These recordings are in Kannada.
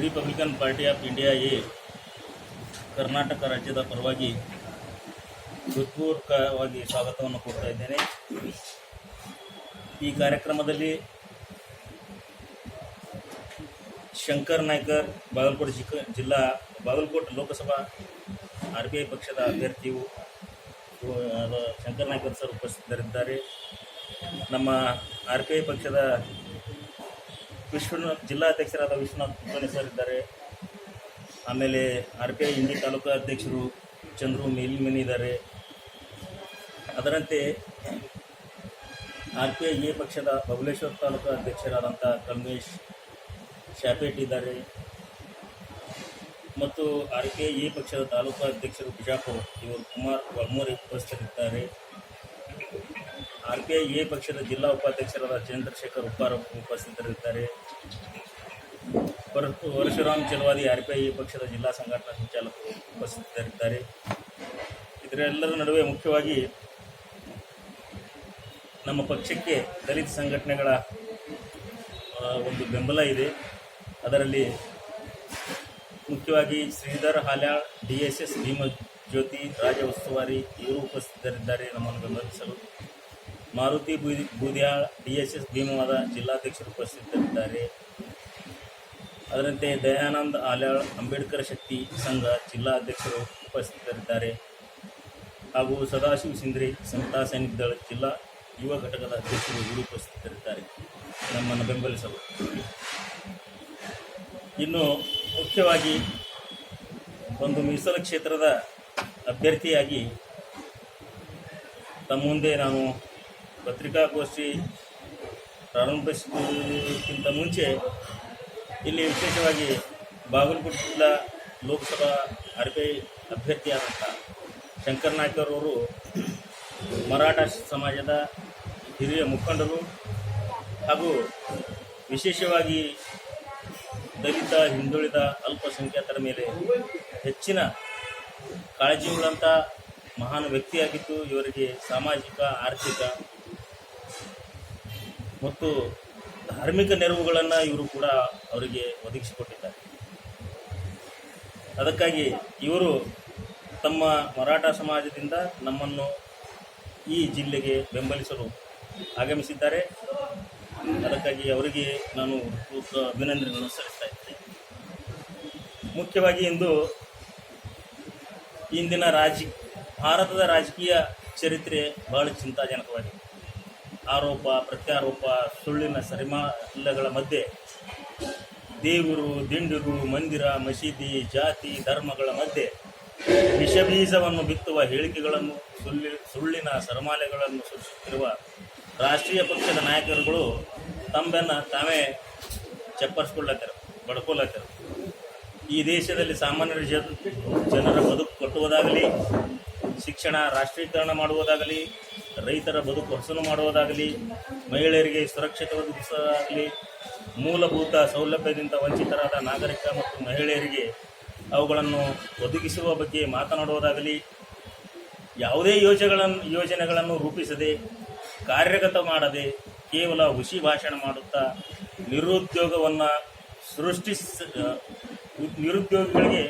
Republican Party of India A Karnataka ರಾಜ್ಯದ ಪರವಾಗಿ ಹೃತ್ಪೂರ್ವಕವಾಗಿ ಸ್ವಾಗತವನ್ನು ಕೊಡ್ತಾ ಇದ್ದೇನೆ. ಈ ಕಾರ್ಯಕ್ರಮದಲ್ಲಿ ಶಂಕರ್ ನಾಯ್ಕರ್, ಬಾಗಲಕೋಟೆ ಜಿಲ್ಲಾ, Bagalkote Lok Sabha R B I ಪಕ್ಷದ ಅಭ್ಯರ್ಥಿಯು ಶಂಕರ್ ನಾಯ್ಕರ್ ಸರ್ ಉಪಸ್ಥಿತರಿದ್ದಾರೆ. ನಮ್ಮ ಆರ್ ಪಿ ಐ ಪಕ್ಷದ ವಿಶ್ವನಾಥ್ ಜಿಲ್ಲಾಧ್ಯಕ್ಷರಾದ ವಿಶ್ವನಾಥ್ ಕುಲಕರ್ಣಿ ಸರ್ ಇದ್ದಾರೆ. ಆಮೇಲೆ R P I Indi taluk ಅಧ್ಯಕ್ಷರು ಚಂದ್ರು ಮೇಲ್ಮನಿ ಇದ್ದಾರೆ. ಅದರಂತೆ ಆರ್ ಪಿ ಐ ಎ ಪಕ್ಷದ ಬಬಲೇಶ್ವರ ತಾಲೂಕಾ ಅಧ್ಯಕ್ಷರಾದಂಥ ಕಲ್ಮೇಶ್ ಶಾಪೇಟ್ ಇದ್ದಾರೆ. ಮತ್ತು ಆರ್ ಪಿ ಎ ಪಕ್ಷದ ತಾಲೂಕು ಅಧ್ಯಕ್ಷರು ಬಿಜಾಪುರ್ ಇವರು ಕುಮಾರ್ ವಲ್ಮೋರಿ ಉಪಸ್ಥಿತರಿದ್ದಾರೆ. ಆರ್ ಪಿ ಐ ಎ ಪಕ್ಷದ ಜಿಲ್ಲಾ ಉಪಾಧ್ಯಕ್ಷರಾದ ಚಂದ್ರಶೇಖರ್ ಉಪ್ಪಾರ ಉಪಸ್ಥಿತರಿದ್ದಾರೆ. ಪರ Parashuram Chaluvadi R P I ಪಕ್ಷದ ಜಿಲ್ಲಾ ಸಂಘಟನಾ ಸಂಚಾಲಕರು ಉಪಸ್ಥಿತರಿದ್ದಾರೆ. ಇದರೆಲ್ಲರ ನಡುವೆ ಮುಖ್ಯವಾಗಿ ನಮ್ಮ ಪಕ್ಷಕ್ಕೆ ದಲಿತ ಸಂಘಟನೆಗಳ ಒಂದು ಬೆಂಬಲ ಇದೆ. ಅದರಲ್ಲಿ ಮುಖ್ಯವಾಗಿ Shridhar Halyal, D S S Bhima Jyoti ರಾಜ ಉಸ್ತುವಾರಿ ಇವರು ಉಪಸ್ಥಿತರಿದ್ದಾರೆ ನಮ್ಮನ್ನು ಬೆಂಬಲಿಸಲು. Maruti Boodi, Boodiyal, D S S Bhimavada ಜಿಲ್ಲಾಧ್ಯಕ್ಷರು ಉಪಸ್ಥಿತರಿದ್ದಾರೆ. ಅದರಂತೆ ದಯಾನಂದ ಆಲ್ಯಾಳ್, ಅಂಬೇಡ್ಕರ್ ಶಕ್ತಿ ಸಂಘ ಜಿಲ್ಲಾ ಅಧ್ಯಕ್ಷರು ಉಪಸ್ಥಿತರಿದ್ದಾರೆ. ಹಾಗೂ ಸದಾಶಿವ ಸಿಂದ್ರಿ ಸಂತಾ ಸೈನಿಕ ದಳ ಜಿಲ್ಲಾ ಯುವ ಘಟಕದ ಅಧ್ಯಕ್ಷರು ಇವರು ಉಪಸ್ಥಿತರಿದ್ದಾರೆ. ನಮ್ಮನ್ನು ಬೆಂಬಲಿಸಲು. ಇನ್ನು ಮುಖ್ಯವಾಗಿ ಒಂದು ಮೀಸಲು ಕ್ಷೇತ್ರದ ಅಭ್ಯರ್ಥಿಯಾಗಿ ತಮ್ಮ ಮುಂದೆ ನಾನು ಪತ್ರಿಕಾಗೋಷ್ಠಿ ಪ್ರಾರಂಭಿಸಿದಕ್ಕಿಂತ ಮುಂಚೆ ಇಲ್ಲಿ ವಿಶೇಷವಾಗಿ ಬಾಗಲಕೋಟೆ ಜಿಲ್ಲಾ ಲೋಕಸಭಾ ಅರ್ಪೆ ಅಭ್ಯರ್ಥಿಯಾದಂಥ ಶಂಕರ್ ನಾಯ್ಕರವರು ಮರಾಠ ಸಮಾಜದ ಹಿರಿಯ ಮುಖಂಡರು ಹಾಗೂ ವಿಶೇಷವಾಗಿ ದಲಿತ, ಹಿಂದುಳಿದ, ಅಲ್ಪಸಂಖ್ಯಾತರ ಮೇಲೆ ಹೆಚ್ಚಿನ ಕಾಳಜಿಯುಳ್ಳಂಥ ಮಹಾನ್ ವ್ಯಕ್ತಿಯಾಗಿದ್ದು ಇವರಿಗೆ ಸಾಮಾಜಿಕ, ಆರ್ಥಿಕ ಮತ್ತು ಧಾರ್ಮಿಕ ನೆರವುಗಳನ್ನು ಇವರು ಕೂಡ ಅವರಿಗೆ ಒದಗಿಸಿಕೊಟ್ಟಿದ್ದಾರೆ ಅದಕ್ಕಾಗಿ ಇವರು ತಮ್ಮ ಮರಾಠ ಸಮಾಜದಿಂದ ನಮ್ಮನ್ನು ಈ ಜಿಲ್ಲೆಗೆ ಬೆಂಬಲಿಸಲು ಆಗಮಿಸಿದ್ದಾರೆ. ಅದಕ್ಕಾಗಿ ಅವರಿಗೆ ನಾನು ಅಭಿನಂದನೆಗಳನ್ನು ಸಲ್ಲಿಸ್ತಾ ಇದ್ದೇನೆ. ಮುಖ್ಯವಾಗಿ ಇಂದು ಇಂದಿನ ರಾಜ, ಭಾರತದ ರಾಜಕೀಯ ಚರಿತ್ರೆ ಬಹಳ ಚಿಂತಾಜನಕವಾಗಿದೆ. ಆರೋಪ, ಪ್ರತ್ಯಾರೋಪ, ಸುಳ್ಳಿನ ಸರಿಮಾಲಗಳ ಮಧ್ಯೆ ದೇವರು ದಿಂಡುಗು, ಮಂದಿರ, ಮಸೀದಿ, ಜಾತಿ, ಧರ್ಮಗಳ ಮಧ್ಯೆ ವಿಷಬೀಜವನ್ನು ಬಿತ್ತುವ ಹೇಳಿಕೆಗಳನ್ನು, ಸುಳ್ಳಿ, ಸುಳ್ಳಿನ ಸರಮಾಲೆಗಳನ್ನು ಸೃಷ್ಟಿಸುತ್ತಿರುವ ರಾಷ್ಟ್ರೀಯ ಪಕ್ಷದ ನಾಯಕರುಗಳು ತಮ್ಮನ್ನು ತಾವೇ ಚಪ್ಪರಿಸ್ಕೊಳ್ಳತ್ತರು ಬಡ್ಕೊಳ್ಳತ್ತಾರೆ ಈ ದೇಶದಲ್ಲಿ ಸಾಮಾನ್ಯ ಜನರ ಬದುಕು ಕಟ್ಟುವುದಾಗಲಿ, ಶಿಕ್ಷಣ ರಾಷ್ಟ್ರೀಕರಣ ಮಾಡುವುದಾಗಲಿ, ರೈತರ ಬದುಕು ಹೊಸನು ಮಾಡುವುದಾಗಲಿ, ಮಹಿಳೆಯರಿಗೆ ಸುರಕ್ಷತೆ ಒದಗಿಸುವುದಾಗಲಿ ಮೂಲಭೂತ ಸೌಲಭ್ಯದಿಂದ ವಂಚಿತರಾದ ನಾಗರಿಕ ಮತ್ತು ಮಹಿಳೆಯರಿಗೆ ಅವುಗಳನ್ನು ಒದಗಿಸುವ ಬಗ್ಗೆ ಮಾತನಾಡುವುದಾಗಲಿ, ಯಾವುದೇ ಯೋಜನೆಗಳನ್ನು ಯೋಜನೆಗಳನ್ನು ರೂಪಿಸದೆ, ಕಾರ್ಯಗತ ಮಾಡದೆ, ಕೇವಲ ಹುಸಿ ಭಾಷಣ ಮಾಡುತ್ತಾ ನಿರುದ್ಯೋಗವನ್ನು ಸೃಷ್ಟಿಸ ನಿರುದ್ಯೋಗಿಗಳಿಗೆ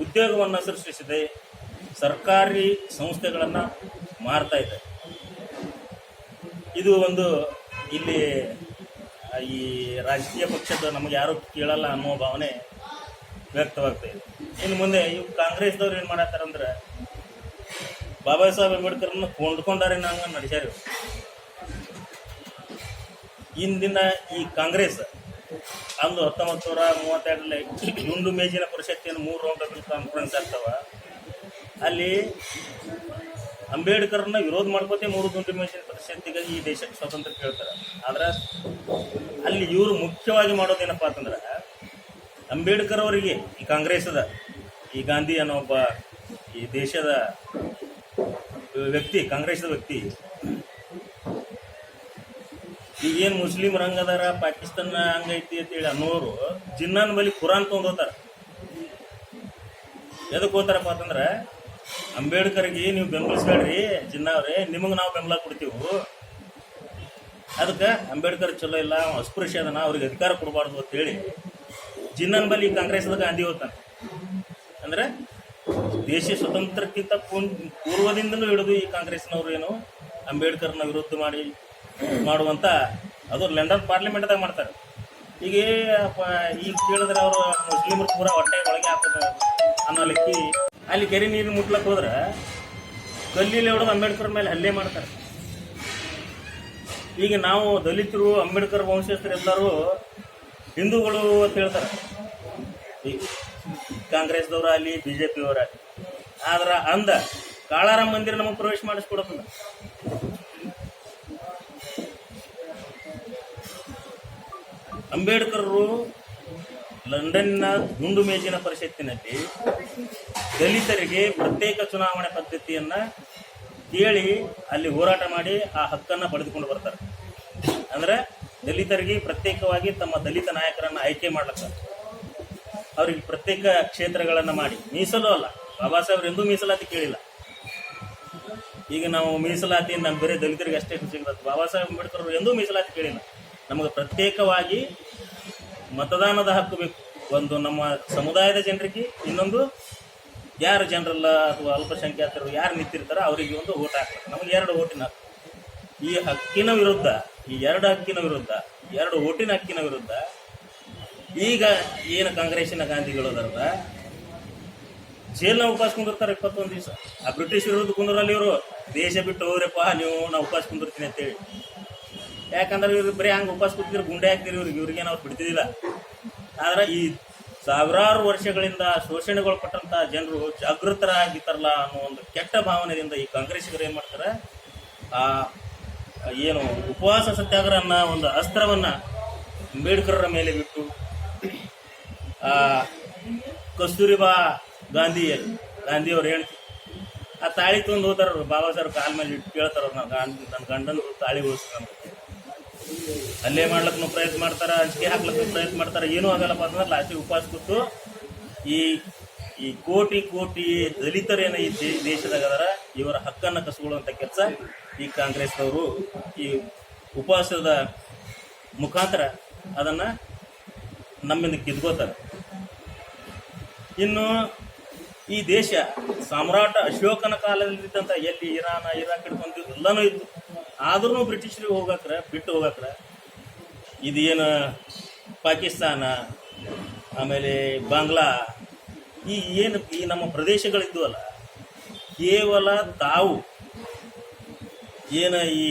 ಉದ್ಯೋಗವನ್ನು ಸೃಷ್ಟಿಸದೆ ಸರ್ಕಾರಿ ಸಂಸ್ಥೆಗಳನ್ನು ಮಾರ್ತಾ ಇದೆ ಇದು ಒಂದು ಇಲ್ಲಿ ಈ ರಾಜಕೀಯ ಪಕ್ಷದ ನಮಗೆ ಯಾರು ಕೇಳಲ್ಲ ಅನ್ನೋ ಭಾವನೆ ವ್ಯಕ್ತವಾಗ್ತಾ ಇದೆ ಇನ್ನು ಮುಂದೆ ಇವು ಕಾಂಗ್ರೆಸ್ದವ್ರು ಏನು ಮಾಡತ್ತಾರಂದ್ರೆ ಬಾಬಾ ಸಾಹೇಬ್ ಅಂಬೇಡ್ಕರ್ನ ಕೊಂಡ್ಕೊಂಡಾರೆ ನಂಗೆ ನಡೆಸ್ಯಾರ. ಇಂದಿನ ಈ ಕಾಂಗ್ರೆಸ್ ಅಂದು ಹತ್ತೊಂಬತ್ತು ನೂರ ಮೂವತ್ತೆರಡರಲ್ಲಿ ಗುಂಡು ಮೇಜಿನ ಪರಿಷತ್ತಿನ ಮೂರು ರೌಂಡ್ ಕಾನ್ಫರೆನ್ಸ್ ಆಗ್ತಾವ ಅಲ್ಲಿ ಅಂಬೇಡ್ಕರ್ನ ವಿರೋಧ ಮಾಡ್ಕೋತೆ ಮೂರು ದುಂಡು ಮೇಷನ್ ಪರಿಷತ್ತಿಗೆ ಈ ದೇಶಕ್ಕೆ ಸ್ವಾತಂತ್ರ್ಯ ಕೇಳ್ತಾರೆ. ಆದ್ರೆ ಅಲ್ಲಿ ಇವರು ಮುಖ್ಯವಾಗಿ ಮಾಡೋದೇನಪ್ಪ ಅಂತಂದ್ರೆ, ಅಂಬೇಡ್ಕರ್ ಅವರಿಗೆ ಈ ಕಾಂಗ್ರೆಸ್ದ, ಈ ಗಾಂಧಿ ಅನ್ನೋ ಒಬ್ಬ ಈ ದೇಶದ ವ್ಯಕ್ತಿ, ಕಾಂಗ್ರೆಸ್ದ ವ್ಯಕ್ತಿ, ಈಗೇನು ಮುಸ್ಲಿಂ ರಂಗದಾರ ಪಾಕಿಸ್ತಾನ ಹಂಗೈತಿ ಅಂತೇಳಿ ಅನ್ನೋರು ಜಿನ್ನಾನ್ ಬಲಿ ಕುರಾನ್ ತೊಗೊಂಡ್ ಹೋತಾರ ಎದಕ್ಕೆ ಹೋತಾರಪ್ಪ ಅಂತಂದ್ರೆ ಅಂಬೇಡ್ಕರ್ಗೆ ನೀವು ಬೆಂಬಲಿಸ್ಬೇಡ್ರಿ ಜಿನ್ನವ್ರೆ ನಿಮಗೆ ನಾವು ಬೆಂಬಲ ಕೊಡ್ತೀವಿ. ಅದಕ್ಕೆ ಅಂಬೇಡ್ಕರ್ ಚಲೋ ಇಲ್ಲ ಅಸ್ಪೃಶ್ಯ ಅದನ್ನ ಅವ್ರಿಗೆ ಅಧಿಕಾರ ಕೊಡಬಾರ್ದು ಅಂತೇಳಿ ಜಿನ್ನನ್ ಬಲಿ ಕಾಂಗ್ರೆಸ್ದಾಗ ಗಾಂಧಿ ಹೋಗ್ತಾನೆ. ಅಂದ್ರೆ ದೇಶ ಸ್ವತಂತ್ರಕ್ಕಿಂತ ಪೂರ್ವದಿಂದಲೂ ಹಿಡಿದು ಈ ಕಾಂಗ್ರೆಸ್ನವ್ರು ಏನು ಅಂಬೇಡ್ಕರ್ನ ವಿರುದ್ಧ ಮಾಡಿ, ಮಾಡುವಂತ, ಅದು ಲಂಡನ್ ಪಾರ್ಲಿಮೆಂಟ್ದಾಗ ಮಾಡ್ತಾರೆ. ಈಗ ಈಗ ಕೇಳಿದ್ರೆ ಅವರು ಮುಸ್ಲಿಮರು ಪೂರ ಹೊಟ್ಟೆ ಒಳಗೆ ಹಾಕೋದು ಅನ್ನೋ ಲೆಕ್ಕಿ ಅಲ್ಲಿ ಕೆರೆ ನೀರು ಮುಟ್ಲಕ್ಕೆ ಹೋದ್ರೆ ಗಲ್ಲಿಲಿ ಹೊಡೆದು ಅಂಬೇಡ್ಕರ್ ಮೇಲೆ ಹಲ್ಲೆ ಮಾಡ್ತಾರೆ. ಈಗ ನಾವು ದಲಿತರು, ಅಂಬೇಡ್ಕರ್ ವಂಶಸ್ಥರು ಎಲ್ಲರೂ ಹಿಂದೂಗಳು ಅಂತ ಹೇಳ್ತಾರೆ. ಈ ಕಾಂಗ್ರೆಸ್ದವ್ರ ಅಲ್ಲಿ ಪಿಯವ್ರು ಅವರ ಆದ್ರೆ ಅಂದ ಕಾಳಾರಾಮ್ ಮಂದಿರ ನಮಗೆ ಪ್ರವೇಶ ಮಾಡಿಸ್ಕೊಡೋದಿಲ್ಲ. ಅಂಬೇಡ್ಕರ್ರು ಲಂಡನ್ನ ಗುಂಡು ಮೇಜಿನ ಪರಿಷತ್ತಿನಲ್ಲಿ ದಲಿತರಿಗೆ ಪ್ರತ್ಯೇಕ ಚುನಾವಣೆ ಪದ್ಧತಿಯನ್ನ ಕೇಳಿ ಅಲ್ಲಿ ಹೋರಾಟ ಮಾಡಿ ಆ ಹಕ್ಕನ್ನ ಪಡೆದುಕೊಂಡು ಬರ್ತಾರೆ. ಅಂದ್ರೆ ದಲಿತರಿಗೆ ಪ್ರತ್ಯೇಕವಾಗಿ ತಮ್ಮ ದಲಿತ ನಾಯಕರನ್ನ ಆಯ್ಕೆ ಮಾಡ್ಲಕ್ಕ. ಅವರಿಗೆ ಪ್ರತ್ಯೇಕ ಕ್ಷೇತ್ರಗಳನ್ನ ಮಾಡಿ. ಮೀಸಲು ಅಲ್ಲ. ಬಾಬಾ ಸಾಹೇಬ್ರು ಎಂದೂ ಮೀಸಲಾತಿ ಕೇಳಿಲ್ಲ. ಈಗ ನಾವು ಮೀಸಲಾತಿ ನಮ್ಮ ಬೇರೆ ದಲಿತರಿಗೆ ಅಷ್ಟೇ ಸಿಗತ್ತೆ ಬಾಬಾ ಸಾಹೇಬ್ ಅಂಬೇಡ್ಕರ್ ಅವರು ಎಂದೂ ಮೀಸಲಾತಿ ಕೇಳಿಲ್ಲ. ನಮಗೆ ಪ್ರತ್ಯೇಕವಾಗಿ ಮತದಾನದ ಹಕ್ಕು ಬೇಕು. ಒಂದು ನಮ್ಮ ಸಮುದಾಯದ ಜನರಿಗೆ ಇನ್ನೊಂದು ಯಾರು ಜನರಲ್ಲ ಅಥವಾ ಅಲ್ಪಸಂಖ್ಯಾತರು ಯಾರು ನಿಂತಿರ್ತಾರೋ ಅವರಿಗೆ ಒಂದು ಓಟ್ ಹಾಕ್ತಾರೆ ನಮಗೆ ಎರಡು ಓಟಿನ ಈ ಹಕ್ಕಿನ ವಿರುದ್ಧ, ಈ ಎರಡು ಹಕ್ಕಿನ ವಿರುದ್ಧ, ಎರಡು ಓಟಿನ ಹಕ್ಕಿನ ವಿರುದ್ಧ, ಈಗ ಏನು ಕಾಂಗ್ರೆಸ್ಸಿನ ಗಾಂಧಿಗಳು ಅದರದ ಜೈಲ್ನ ಉಪವಾಸ ಕುಂದಿರ್ತಾರೆ ಇಪ್ಪತ್ತೊಂದು ದಿವಸ. ಆ ಬ್ರಿಟಿಷ್ ವಿರುದ್ಧ ಕುಂದ್ರಲ್ಲಿ ಇವರು. ದೇಶ ಬಿಟ್ಟು ಹೋಗ್ರಪ್ಪ ನೀವು ನಾವು ಉಪವಾಸ ಕುಂದಿರ್ತೀನಿ ಅಂತೇಳಿ. ಯಾಕಂದ್ರೆ ಇವ್ರಿಗೆ ಬರೀ ಹಂಗೆ ಉಪವಾಸ ಕೂತಿದ್ರೆ ಗುಂಡೆ ಹಾಕ್ತೀರಿ ಇವ್ರಿಗೆ. ಇವ್ರಿಗೆ ಅವ್ರು ಬಿಡ್ತಿದ್ದಿಲ್ಲ ಆದ್ರೆ ಈ ಸಾವಿರಾರು ವರ್ಷಗಳಿಂದ ಶೋಷಣೆಗೊಳಪಟ್ಟಂತ ಜನರು ಜಾಗೃತರಾಗಿದ್ದಾರಲ್ಲ ಅನ್ನೋ ಒಂದು ಕೆಟ್ಟ ಭಾವನೆಯಿಂದ ಈ ಕಾಂಗ್ರೆಸ್ಸಿಗರು ಏನು ಮಾಡ್ತಾರೆ? ಆ, ಏನು ಉಪವಾಸ ಸತ್ಯಾಗ್ರಹ ಅನ್ನೋ ಒಂದು ಅಸ್ತ್ರವನ್ನ ಅಂಬೇಡ್ಕರ್ರ ಮೇಲೆ ಬಿಟ್ಟು, ಆ ಕಸ್ತೂರಿಬಾ ಗಾಂಧಿ ಗಾಂಧಿಯವ್ರು ಹೇಳ್ತಿ ಆ ತಾಳಿ ತಂದು ಹೋದಾರ ಬಾಬಾ ಸಾಹೇಬ್ ಕಾಲ ಮೇಲೆ ಇಟ್ಟು ಕೇಳ್ತಾರ ಗಾಂಧಿ ನನ್ನ ಗಂಡನ ತಾಳಿ ಉಳಿಸ್ಕೊಂಡು ಅಲ್ಲೇ ಮಾಡ್ಲಕ್ಕೂ ಪ್ರಯತ್ನ ಮಾಡ್ತಾರೆ ಅಂಜಿಕೆ ಹಾಕ್ಲಕ್ಕೂ ಪ್ರಯತ್ನ ಮಾಡ್ತಾರೆ, ಏನೂ ಆಗಲ್ಲಪ್ಪ ಅಂತಂದ್ರೆ ಲಾಸ್ಟಿಗೆ ಉಪವಾಸ ಕೊಟ್ಟು ಈ ಈ ಕೋಟಿ ಕೋಟಿ ದಲಿತರೇನ ಈ ದೇಶದಾಗ ಅದರ, ಇವರ ಹಕ್ಕನ್ನು ಕಸ್ಕೊಳ್ಳುವಂಥ ಕೆಲಸ ಈ ಕಾಂಗ್ರೆಸ್ನವರು ಈ ಉಪವಾಸದ ಮುಖಾಂತರ ಅದನ್ನ ನಮ್ಮಿಂದ ಕಿತ್ಕೋತಾರೆ. ಇನ್ನು ಈ ದೇಶ ಸಾಮ್ರಾಟ ಅಶೋಕನ ಕಾಲದಲ್ಲಿದ್ದಂಥ ಎಲ್ಲಿ ಇರಾನ, ಇರಾಕ್ ಹಿಡ್ಕೊಂಡು ಎಲ್ಲನೂ ಇತ್ತು. ಆದ್ರೂ ಬ್ರಿಟಿಷರಿಗೆ ಹೋಗಾಕ್ರ, ಬಿಟ್ಟು ಹೋಗಾಕ್ರ ಇದೇನು ಪಾಕಿಸ್ತಾನ, ಆಮೇಲೆ ಬಾಂಗ್ಲಾ, ಈ ಏನು ಈ ನಮ್ಮ ಪ್ರದೇಶಗಳಿದ್ವಲ್ಲ, ಕೇವಲ ತಾವು ಏನ ಈ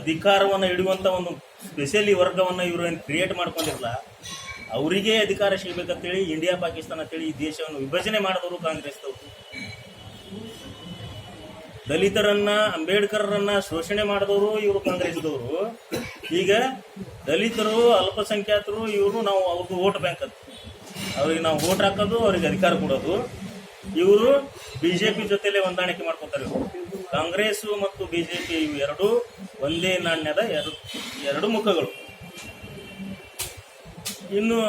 ಅಧಿಕಾರವನ್ನು ಹಿಡಿಯುವಂಥ ಒಂದು ಸ್ಪೆಷಲಿ ವರ್ಗವನ್ನು ಇವರು ಏನು ಕ್ರಿಯೇಟ್ ಮಾಡ್ಕೊಂಡಿರಲ್ಲ ಅವರಿಗೆ ಅಧಿಕಾರ ಸಿಗಬೇಕಂತೇಳಿ ಇಂಡಿಯಾ ಪಾಕಿಸ್ತಾನ ಅಂತೇಳಿ ಈ ದೇಶವನ್ನು ವಿಭಜನೆ ಮಾಡಿದವರು ಕಾಂಗ್ರೆಸ್ದವರು ದಲಿತರನ್ನ, ಅಂಬೇಡ್ಕರ್ರನ್ನ ಶೋಷಣೆ ಮಾಡಿದವರು ಇವರು ಕಾಂಗ್ರೆಸ್ದವರು ಈಗ ದಲಿತರು, ಅಲ್ಪಸಂಖ್ಯಾತರು, ಇವರು ನಾವು ಅವ್ರದ್ದು ವೋಟ್ ಬ್ಯಾಂಕ್ ಅಂತ ಅವ್ರಿಗೆ ನಾವು ವೋಟ್ ಹಾಕೋದು, ಅವ್ರಿಗೆ ಅಧಿಕಾರ ಕೊಡೋದು. ಇವರು ಬಿಜೆಪಿ ಜೊತೆಲೆ ಹೊಂದಾಣಿಕೆ ಮಾಡ್ಕೊತಾರೆ ಇವರು. ಕಾಂಗ್ರೆಸ್ ಮತ್ತು ಬಿಜೆಪಿ ಇವು ಎರಡು, ಒಂದೇ ನಾಣ್ಯದ ಎರಡು ಎರಡು ಮುಖಗಳು. ಇನ್ನು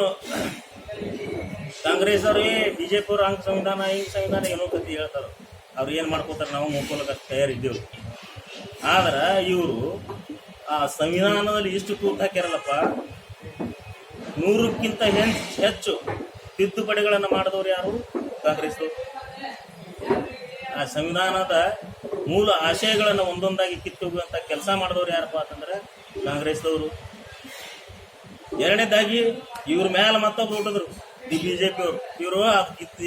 ಕಾಂಗ್ರೆಸ್ ಅವ್ರಿಗೆ ಬಿಜೆಪಿ ಅವ್ರು ಹಂಗೆ ಸಂವಿಧಾನ, ಹಿಂಗ್ ಸಂವಿಧಾನ ಏನೋ ಕತಿ ಹೇಳ್ತಾರೆ. ಅವ್ರು ಏನು ಮಾಡ್ಕೋತಾರೆ, ನಾವು ಮುಕ್ಕೊಲಕ ತಯಾರಿದ್ದೇವೆ. ಆದ್ರೆ ಇವರು ಆ ಸಂವಿಧಾನದಲ್ಲಿ ಇಷ್ಟು ತೂತು ಹಾಕ್ಯಾರಲ್ಲಪ್ಪ? ನೂರಕ್ಕಿಂತ ಹೆಚ್ಚು ತಿದ್ದುಪಡಿಗಳನ್ನು ಮಾಡಿದವರು ಯಾರು? ಕಾಂಗ್ರೆಸ್ ಆ ಸಂವಿಧಾನದ ಮೂಲ ಆಶಯಗಳನ್ನು ಒಂದೊಂದಾಗಿ ಕಿತ್ತೋಗುವಂತ ಕೆಲಸ ಮಾಡಿದವರು ಯಾರಪ್ಪ ಅಂತಂದ್ರೆ ಕಾಂಗ್ರೆಸ್ದವರು ಎರಡನೇದಾಗಿ ಇವ್ರ ಮೇಲೆ ಮತ್ತೊಬ್ರು ಹುಟ್ಟಿದ್ರು ಬಿ ಬಿಜೆಪಿ ಅವರು ಇವರು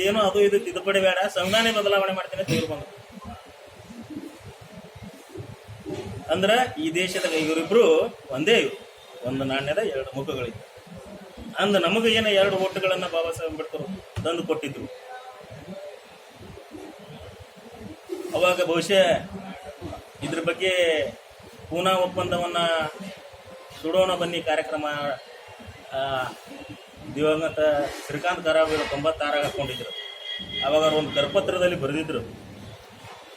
ಏನು ಅದು ಇದು ತಿದ್ದುಪಡಿ ಬೇಡ, ಸಂವಿಧಾನ ಬದಲಾವಣೆ ಮಾಡ್ತೀನಿ ಅಂತ ಅಂದ್ರ ಈ ದೇಶದ ಇವರಿಬ್ರು ಒಂದೇ ಇವರು ಒಂದು ನಾಣ್ಯದ ಎರಡು ಮುಖಗಳಿವೆ. ಅಂದ ನಮಗೆ ಏನು ಎರಡು ಓಟುಗಳನ್ನ ಬಾಬಾ ಸಾಹೇಬ್ ಅಂಬೇಡ್ಕರ್ ತಂದು ಕೊಟ್ಟಿದ್ರು? ಅವಾಗ ಬಹುಶಃ ಇದ್ರ ಬಗ್ಗೆ ಪೂನಾ ಒಪ್ಪಂದವನ್ನ ಸುಡೋಣ ಬನ್ನಿ ಕಾರ್ಯಕ್ರಮ ದಿವಂಗತ ಶ್ರೀಕಾಂತ್ ಕರಾವಿರು ತೊಂಬತ್ತಾರಾಗ ಹಾಕೊಂಡಿದ್ರು. ಅವಾಗ ಅವರು ಒಂದು ಕರಪತ್ರದಲ್ಲಿ ಬರೆದಿದ್ರು.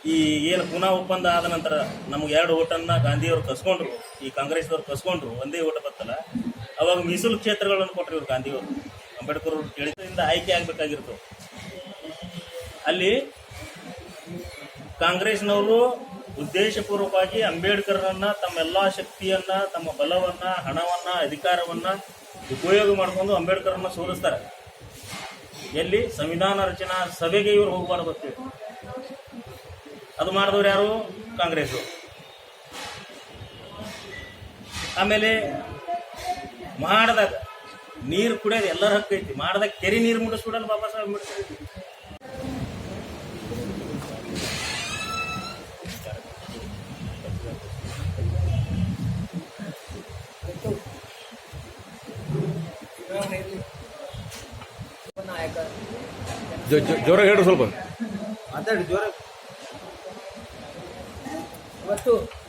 ಈ ಏನು ಪುನಃ ಒಪ್ಪಂದ ಆದ ನಂತರ ನಮ್ಗೆ ಎರಡು ಓಟನ್ನ ಗಾಂಧಿಯವರು ಕಸ್ಕೊಂಡ್ರು, ಈ ಕಾಂಗ್ರೆಸ್ನವ್ರು ಕಸ್ಕೊಂಡ್ರು, ಒಂದೇ ಓಟ ಬತ್ತಲ್ಲ. ಅವಾಗ ಮೀಸಲು ಕ್ಷೇತ್ರಗಳನ್ನು ಕೊಟ್ಟರು ಇವ್ರು ಗಾಂಧಿಯವರು. ಅಂಬೇಡ್ಕರ್ ಅವರು ಕೇಳಿದ್ರಿಂದ ಆಯ್ಕೆ ಆಗ್ಬೇಕಾಗಿತ್ತು. ಅಲ್ಲಿ ಕಾಂಗ್ರೆಸ್ನವರು ಉದ್ದೇಶಪೂರ್ವಕವಾಗಿ ಅಂಬೇಡ್ಕರ್ರನ್ನ, ತಮ್ಮ ಎಲ್ಲಾ ಶಕ್ತಿಯನ್ನ, ತಮ್ಮ ಬಲವನ್ನ, ಹಣವನ್ನ, ಅಧಿಕಾರವನ್ನ ಉಪಯೋಗ ಮಾಡ್ಕೊಂಡು ಅಂಬೇಡ್ಕರ್ನ ಸೋಲಿಸ್ತಾರೆ. ಎಲ್ಲಿ? ಸಂವಿಧಾನ ರಚನಾ ಸಭೆಗೆ ಇವರು ಹೋಗಬಾರ್ದು ಅದು ಮಾಡಿದವ್ರು ಯಾರು? ಕಾಂಗ್ರೆಸ್ಸು. ಆಮೇಲೆ ಮಾಡ್ದಾಗ ನೀರು ಕುಡಿಯೋದು ಎಲ್ಲರ ಹಕ್ಕು ಐತಿ. ಮಾಡ್ದಾಗ ಕೆರೆ ನೀರು ಮುಡಿಸ್ಬಿಡಲ್ಲ ಬಾಬಾ ಸಾಹೇಬ್ ಅಂಬೇಡ್ಕರ್. ಐತಿ ನಾಯಕ. ಜೊ- ಜೊ- ಜೋರಾಗಿ ಹೇಳ್ರಿ ಸ್ವಲ್ಪ. ಮಾತಾಡಿ 我走。